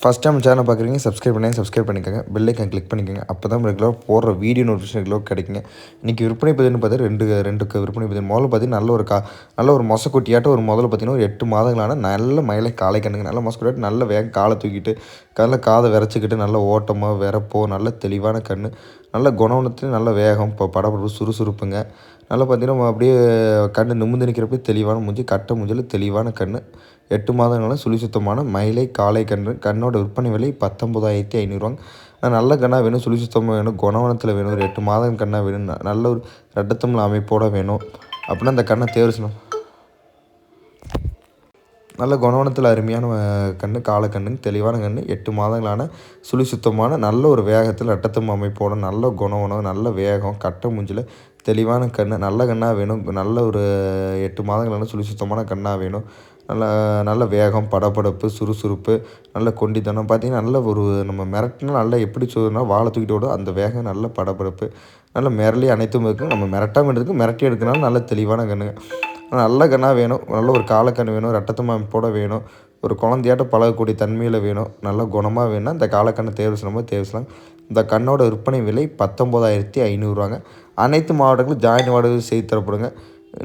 First time channel பார்க்குறீங்க subscribe பண்ணி subscribe பண்ணிக்கோங்க. பெல்லைக்கன் கிளிக் பண்ணிக்கோங்க. அப்போ தான் ரெகுலராக போடுற வீடியோ நோட்டிஃபிகேஷன் ரெகுலராக கிடைக்குங்க. இன்றைக்கி விற்பனை பதிவுன்னு பார்த்தா ரெண்டு ரெண்டு விற்பனை பதிவு. முதல்ல பார்த்தீங்கன்னா நல்ல ஒரு கா நல்ல ஒரு மொசக்குட்டியாட்டம். ஒரு முதல்ல பார்த்தீங்கன்னா ஒரு எட்டு மாதங்களான நல்ல மயிலை காலை கண்ணுங்க. நல்ல மொசக்குட்டியாட்டு நல்ல வேக காலை தூக்கிட்டு நல்ல காதை விரைச்சிக்கிட்டு நல்ல ஓட்டமோ விரப்போ நல்ல தெளிவான கண் நல்ல குணவனத்துலேயும் நல்ல வேகம் இப்போ படபடப்பு சுறுசுறுப்புங்க. நல்லா பார்த்தீங்கன்னா அப்படியே கண் நிமிர்ந்து நிற்கிறப்ப தெளிவான மூஞ்சி கட்டை மூஞ்சில் தெளிவான கண் எட்டு மாதங்களும் சுழி சுத்தமான மயிலை காலை கன்று கண்ணோட விற்பனை விலை பத்தொம்பதாயிரத்தி ஐநூறுவாங்க. நல்ல கண்ணாக வேணும் சுழி சுத்தமாக வேணும் குணவனத்தில் வேணும் ஒரு எட்டு மாதம் கண்ணாக வேணும் நல்ல ஒரு ரெட்டத்தமிழ் அமைப்போட வேணும். அப்படின்னா அந்த கண்ணை தேர்வு செய்யணும். நல்ல குணவனத்தில் அருமையான கன்று கண்ணு தெளிவான கண்ணு எட்டு மாதங்களான சுழி சுத்தமான நல்ல ஒரு வேகத்தில் ரெட்டத்தம் அமைப்போட நல்ல குணவனம் நல்ல வேகம் கட்ட மூஞ்சில் தெளிவான கன்று நல்ல கண்ணாக வேணும் நல்ல ஒரு எட்டு மாதங்களான சுழி சுத்தமான கண்ணாக வேணும். நல்ல நல்ல வேகம் படபடப்பு சுறுசுறுப்பு நல்ல கொண்டித்தனம். பார்த்தீங்கன்னா நல்ல ஒரு நம்ம மிரட்டினா நல்லா எப்படி சொல்லுனா வாழை தூக்கிட்டு ஓடும். அந்த வேகம் நல்ல படபடப்பு நல்ல மிரளி அனைத்தும் இருக்குது நம்ம மிரட்டாமல் எடுக்கு மிரட்டி எடுக்கனாலும் நல்ல தெளிவான கண்ணுங்க. நல்ல கண்ணாக வேணும். நல்ல ஒரு காலக்கண் வேணும். ரெட்டத்தம் அமைப்போட வேணும். ஒரு குழந்தையாட்ட பழகக்கூடிய தன்மையில் வேணும். நல்ல குணமாக வேணும் இந்த காலக்கண்ணை தேர்வு செய்யணும். தேர்வு செய்யலாம். இந்த கண்ணோட விற்பனை விலை பத்தொம்போதாயிரத்தி ஐநூறுரூவாங்க அனைத்து மாவட்டங்களும் ஜாயின் வாடகை செய்து தரப்படுங்க.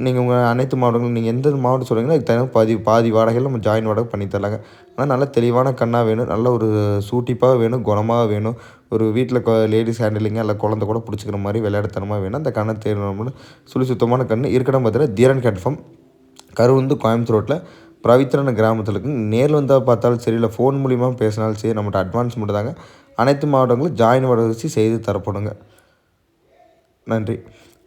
நீங்கள் உங்கள் அனைத்து மாவட்டங்களும் நீங்கள் எந்த மாவட்டம் சொல்கிறீங்களோ அதுக்கு தகுந்த பாதி பாதி வாடகையில் நம்ம ஜாயின் வாடகை பண்ணி தரலாங்க. ஆனால் நல்ல தெளிவான கண்ணாக வேணும் நல்ல ஒரு சூட்டிப்பாக வேணும் குணமாக வேணும். ஒரு வீட்டில் லேடிஸ் ஹேண்டிலிங்க இல்லை குழந்தை கூட பிடிச்சிக்கிற மாதிரி விளையாட்டுத்தனமாக வேணும். அந்த கண்ணை தேடணும்னு சுழி சுத்தமான கண் இருக்கணும் பார்த்தீங்கன்னா தீரன் கேட்ஃபார்ம். கரு வந்து கோயம்புத்தூர் ரோட்டில் பவித்ரன கிராமத்தில் இருக்கு. நேரில் வந்தால் பார்த்தாலும் சரி இல்லை ஃபோன் மூலிமா பேசினாலும் சரி நம்மகிட்ட அட்வான்ஸ் மட்டும் தாங்க. அனைத்து மாவட்டங்களும் ஜாயின் வச்சு செய்து தரப்படுங்க. நன்றி.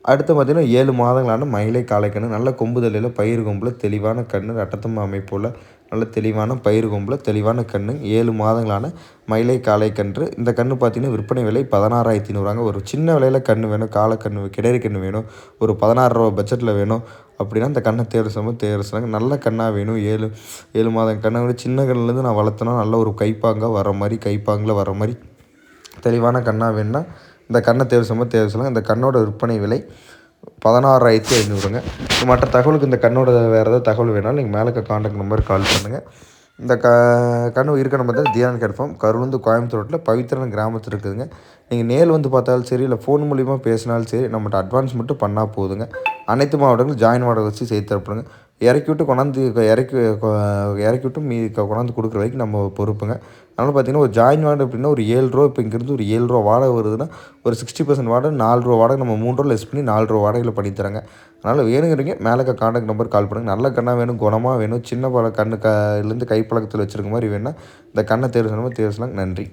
அடுத்து பார்த்தீங்கன்னா ஏழு மாதங்களான மயிலை காளைக்கண்ணு நல்ல கொம்புதலையில் பயிர் கொம்பில் தெளிவான கண் ரட்டத்தம் அமைப்புள்ள நல்ல தெளிவான பயிர் கொம்பில் தெளிவான கன்று ஏழு மாதங்களான மயிலை காளை கன்று இந்த கன்று பார்த்தீங்கன்னா விற்பனை விலை பதினாறாயிரத்தி நூறுவாங்க ஒரு சின்ன விலையில் கன்று வேணும் காளைக்கன்று கிடரி கன்று வேணும் ஒரு பதினாறு ரூபா பட்ஜெட்டில் வேணும் அப்படின்னா இந்த கண்ணை தேர்வு செய்யும்போது தேர்வு செய்யலாங்க நல்ல கண்ணாக வேணும் ஏழு ஏழு மாதம் கண்ணை விட சின்ன கண்ணுலேருந்து நான் வளர்த்தனா நல்ல ஒரு கைப்பாங்காக வர மாதிரி கைப்பாங்கில் வர மாதிரி தெளிவான கண்ணாக வேணும்னா இந்த கண்ணை தேர்வு செய்யும்போது தேர்வு செய்யலாம். இந்த கண்ணோட விற்பனை விலை பதினாறாயிரத்தி ஐநூறுங்க. மற்ற தகவலுக்கு இந்த கண்ணோட வேறு ஏதாவது தகவல் வேணாலும் நீங்கள் மேலே காண்டாக்ட் நம்பர் கால் பண்ணுங்கள் இந்த க கண்ணு இருக்கணும் நம்ம தான் தியான் கன்ஃபார்ம் கருவந்து கோயம்புத்தூர் பவித்திரன் கிராமத்தில் இருக்குதுங்க. நீங்கள் நேரில் வந்து பார்த்தாலும் சரி இல்லை ஃபோன் மூலிமா பேசினாலும் சரி நம்மகிட்ட அட்வான்ஸ் மட்டும் பண்ணால் போதுங்க. அனைத்து மாவட்டங்களும் ஜாயின் மாவட்டம் வச்சு செய்து தரப்படுங்க. இறக்கி விட்டு கொண்டாந்து இறக்கி இறக்கி விட்டு மீ கொண்டாந்து கொடுக்குற வரைக்கும் நம்ம பொறுப்புங்க. அதனால் பார்த்தீங்கன்னா ஒரு ஜாயின் வாடகை அப்படின்னா ஒரு ஏழு ரூபா இப்போ இங்கேருந்து ஒரு ஏழு ரூபா வாடகை வருதுன்னா ஒரு சிக்ஸ்டி பர்சன்ட் வாடகை நாலு ரூபா வாடகை நம்ம மூணு ரூபா லெஸ் பண்ணி நாலு ரூபா வாடகையில் பண்ணி தராங்க அதனால் வேணுங்கிறீங்க மேலே காண்டாக்ட் நம்பர் கால் பண்ணுங்கள் நல்ல கண்ணாக வேணும் குணமாக வேணும் சின்ன பழ கண்ணு க இதுலேருந்து கைப்பழக்கத்தில் வச்சுருக்க மாதிரி வேணும்னா இந்த கண்ணை தேர்வு செய்யணும் தேர்வு நன்றி.